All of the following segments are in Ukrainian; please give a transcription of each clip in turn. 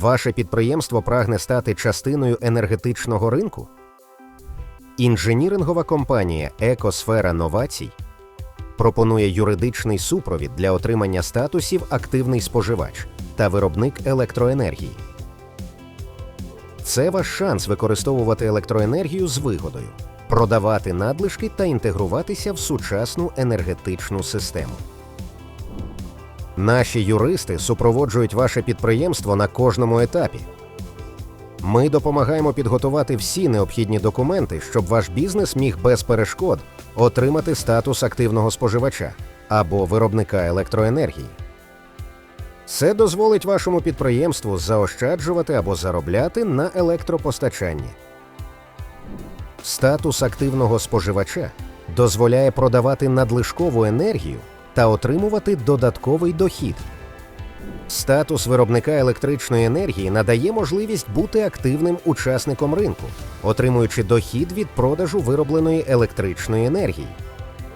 Ваше підприємство прагне стати частиною енергетичного ринку? Інженірингова компанія Екосфера Новацій пропонує юридичний супровід для отримання статусів активний споживач та виробник електроенергії. Це ваш шанс використовувати електроенергію з вигодою, продавати надлишки та інтегруватися в сучасну енергетичну систему. Наші юристи супроводжують ваше підприємство на кожному етапі. Ми допомагаємо підготувати всі необхідні документи, щоб ваш бізнес міг без перешкод отримати статус активного споживача або виробника електроенергії. Це дозволить вашому підприємству заощаджувати або заробляти на електропостачанні. Статус активного споживача дозволяє продавати надлишкову енергію та отримувати додатковий дохід. Статус виробника електричної енергії надає можливість бути активним учасником ринку, отримуючи дохід від продажу виробленої електричної енергії.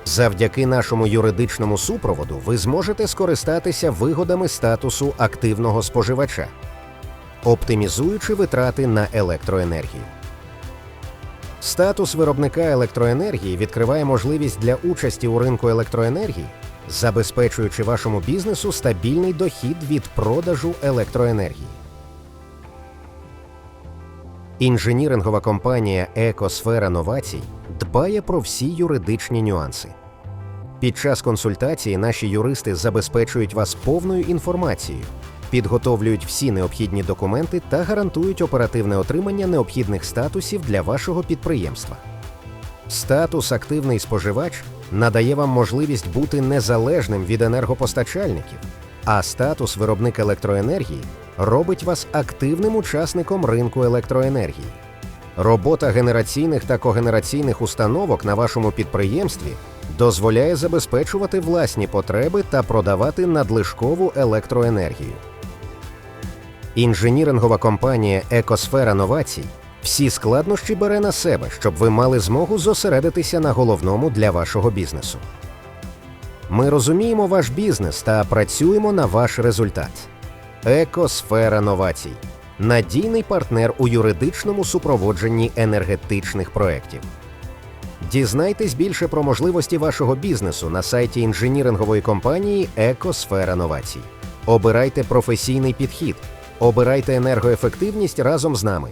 Завдяки нашому юридичному супроводу ви зможете скористатися вигодами статусу активного споживача, оптимізуючи витрати на електроенергію. Статус виробника електроенергії відкриває можливість для участі у ринку електроенергії, забезпечуючи вашому бізнесу стабільний дохід від продажу електроенергії. Інженірингова компанія Екосфера Новацій дбає про всі юридичні нюанси. Під час консультації наші юристи забезпечують вас повною інформацією, підготовлюють всі необхідні документи та гарантують оперативне отримання необхідних статусів для вашого підприємства. Статус активний споживач надає вам можливість бути незалежним від енергопостачальників, а статус виробник електроенергії робить вас активним учасником ринку електроенергії. Робота генераційних та когенераційних установок на вашому підприємстві дозволяє забезпечувати власні потреби та продавати надлишкову електроенергію. Інженірингова компанія Екосфера Новацій всі складнощі бере на себе, щоб ви мали змогу зосередитися на головному для вашого бізнесу. Ми розуміємо ваш бізнес та працюємо на ваш результат. Екосфера Новацій надійний партнер у юридичному супроводженні енергетичних проєктів. Дізнайтесь більше про можливості вашого бізнесу на сайті інженірингової компанії Екосфера Новацій. Обирайте професійний підхід, обирайте енергоефективність разом з нами.